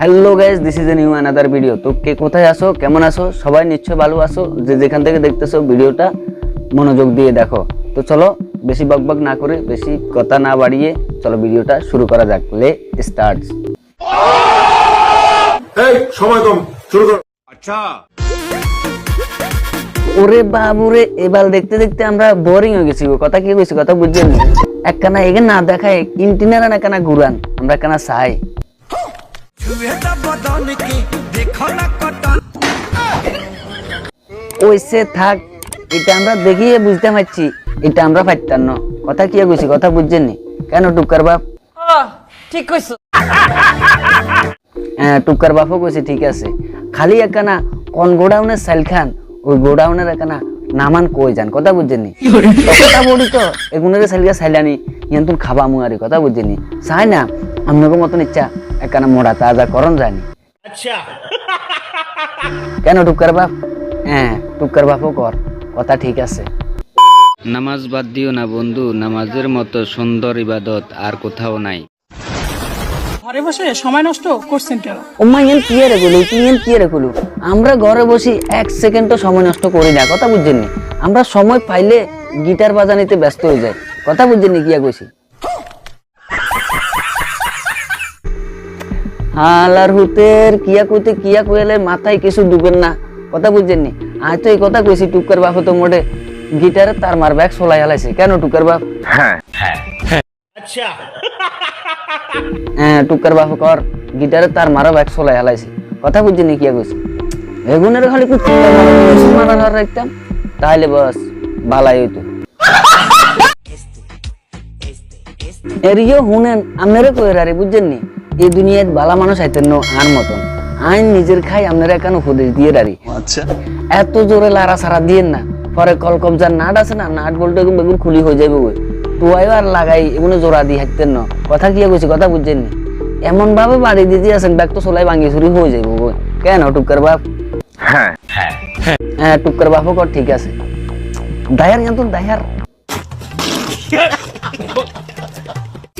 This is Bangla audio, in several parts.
Hello guys this is a new another video তো কে কোথায় আসো কেমন আসো সবাই নিশ্চয় ভালো আসো যে যেখান থেকে দেখতেছো ভিডিওটা মনোযোগ দিয়ে দেখো। তো চলো বেশি বকবক না করে বেশি কথা না বাড়িয়ে চলো ভিডিওটা শুরু করা যাক। লে স্টার্ট এই সময় কম শুরু কর। ওরে বাবুরে এবার দেখতে দেখতে আমরা বোরিং হয়ে গেছি গো। কথা কি কইছি কথা বুঝছেন একখানা এখানে না দেখায় ইন্টিনারা না একখানা ঘুরান। আমরা একখানা চাই। ওইসে থাক, এটা আমরা দেখিয়ে বুঝতে পারছি, এটা আমরা পারতাম না। কথা কি কইছি, কথা বুঝছেন নি? কেন টুকার বাপ? ঠিক কইছো হ্যাঁ টুকার বাপও কইছে, ঠিক আছে। খালি একখানা কোন গোডাউনের সাইল খান, ওই গোডাউনের একখানা নামান কই যান, কথা বুঝছেন কথা বলি তো, এগুনের সাইলগা সাইলানি ইয়ান্তুন খাবা মুয়ারি, কথা বুঝছেন চাই না আপনাকে মতন ইচ্ছা একখানা মোড়া তাজা করন জানি। আচ্ছা। কেন টুকার বাপ? হ্যাঁ টুকার বাপও কর কথা ঠিক আছে। নামাজ বাদ দিও না বন্ধু নামাজের মতো সুন্দর ইবাদত আর কোথাও নাই। ঘরে বসে সময় নষ্ট করছেন কেন? ওমা ইয়েন কি রে গুলো তুই ইয়েন কি রে গুলো আমরা ঘরে বসি এক সেকেন্ড সময় নষ্ট করি না কথা বুঝছেন নি? আমরা সময় পাইলে গিটার বাজানিতে ব্যস্ত হয়ে যায় কথা বুঝছেন নি কিয়া কইছি? হালার হুতের কিয়া কইতে কিয়া কইলে মাথায় কিছু ডুবেন না। কথা বুঝছেন নি আজ তো এই কথা কইছি টুকার বাপ তো মোটে গিটারে তার মার ব্যাগ সোলাই হালাইছে কেন টুকার বাপ? হ্যাঁ। টুকার বাপ কর গিটারে তার মারো ব্যাগ সোলাই হালাইছে কথা বুঝছেননি কিয়া কইছি? এগুনের খালি কুত্তা মারা মারা রাখতাম তাহলে বস বালাই হইতো। এরিও হুনেন আপনারা কইরা রে বুঝছেন নি এই দুনিয়ায় বালা মানুষ আইতেন ন আর মতন। আইন নিজের খাই আপনারা কেন উপদেশ দিয়ে রারি আচ্ছা। এত জোরে লারা সারা দিয়েন না। পরে কল কবজার নাট আছে না নাট বলতে এগুলো বেগুন খুলি হয়ে যাবে ওই তুয়াইও আর লাগাই এগুলো জোড়া দিয়ে হাঁটতেন না। কথা কি কইছি কথা বুঝছেন নি? এমন ভাবে বাড়ি দিতে আছেন ব্যাগ তো সোলাই ভাঙি চুরি হয়ে যাবে ওই কেন টুকার বাপ? হ্যাঁ। টুকার বাপও কর ঠিক আছে। দায়ার জানতো দায়ার।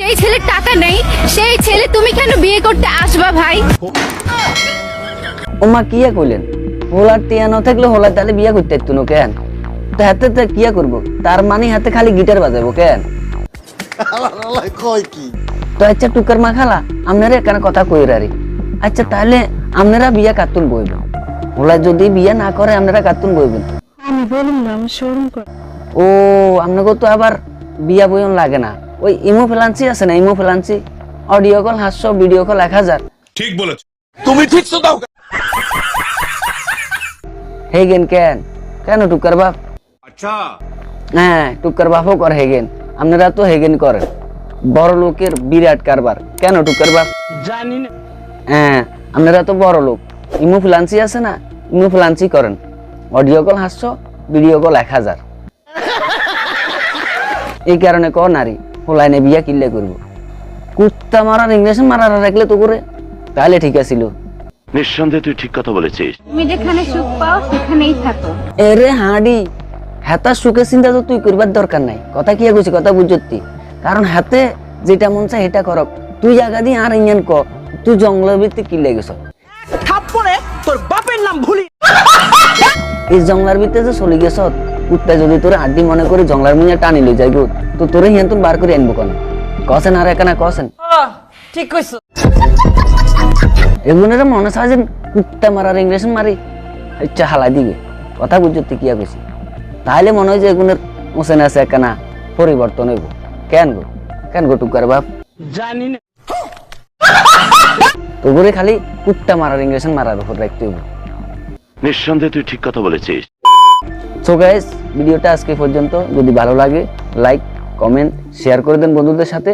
যেই ছেলের টাকা নেই। সেই ছেলে তুমি কেন বিয়ে করতে আসবা ভাই? ওমা কিয়া কইলেন? হোলার টিয়া না থাকলে হোলা তাহলে বিয়া করতে একটু কেন? তো হাতে তো কিয়া করব? তার মানে হাতে খালি গিটার বাজাবো কেন? তো আচ্ছা টুকার মা খালা আপনারা এখানে কথা কই রারি? আচ্ছা তাহলে আপনারা বিয়া কাতুন বইবেন। হোলা যদি বিয়া না করে আপনারা কাতুন বইবেন। আমি বলুন না আমি শোরুম করে ও আপনাকে তো আবার বিয়া বইন লাগে না। ওই ইমো ফেলান্সি আছে না ইমো ফেলান্সি অডিও কল হাসশো ভিডিও কল এক হাজার। ঠিক বলেছ। তুমি ঠিক শুধু হেগেন কেন? কেন টুকার বাপ? আচ্ছা। হ্যাঁ টুকার বাপও করে হেগেন আপনারা তো হেগেন করেন। বড় লোকের বিরাট কারবার। কেন টুকার বাপ? জানি না। হ্যাঁ আপনারা তো বড় লোক। ইমো ফ্লান্সি আছে না ইমো ফ্লান্সি করেন। অডিও কল হাসছো ভিডিও কল এক হাজার। এই কারণে ক নারী। হোলাইনে বিয়া কিল্লে করব। কুত্তা মারার ইংলিশ মারার রাখলে তো করে। তাহলে ঠিক আছিল। নিঃসন্দেহে তুই ঠিক কথা বলেছিস। তুমি যেখানে সুখ পাও সেখানেই থাকো। এরে হাঁডি হাতা সুখে চিন্তা তো তুই করবার দরকার নাই। কথা কি কইছি কথা বুঝতি কারণ হাতে যেটা মন চায় সেটা করক। তুই জায়গা দিয়ে আর ইঞ্জান ক। তুই জঙ্গলের ভিত্তি কি লেগেছ থাপ্পড়ে তোর বাপের নাম ভুলি এই জঙ্গলার ভিতরে যে চলে গেছ কুত্তা যদি তোর হাড্ডি মনে করে জঙ্গলার মুইয়া টানি লই যাইব তো তোরে হিয়ান তুন বার করে আনব কেন? কসেন আর একানা কসেন? ঠিক কইছো। এগুনের মনে যে কুত্তা মারার ইংলিশ মারি। ইচ্ছা হালা দিবে কথা বুঝতে কিয়া কইছি? তাহলে মনে হয় যে এগুনের মোসেন আছে একানা পরিবর্তন হইব। কেন গো কেন গো টুকার বাপ? জানি না। তোগুরে খালি কুত্তা মারার ইংলিশ মারার উপর রাখতে হইব। নিঃসন্দেহে তুই ঠিক কথা বলেছিস। সো গাইস ভিডিওটা আজকে পর্যন্ত যদি ভালো লাগে লাইক কমেন্ট শেয়ার করে দেন বন্ধুদের সাথে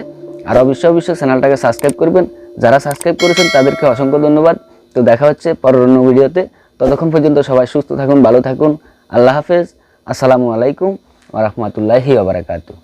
আর অবশ্যই অবশ্যই চ্যানেলটাকে সাবস্ক্রাইব করবেন যারা সাবস্ক্রাইব করেছেন তাদেরকে অসংখ্য ধন্যবাদ তো দেখা হচ্ছে পরের অন্য ভিডিওতে ততক্ষণ পর্যন্ত সবাই সুস্থ থাকুন ভালো থাকুন আল্লাহ হাফেজ আসসালামু আলাইকুম ওয়া রাহমাতুল্লাহি ওয়া বারাকাতুহু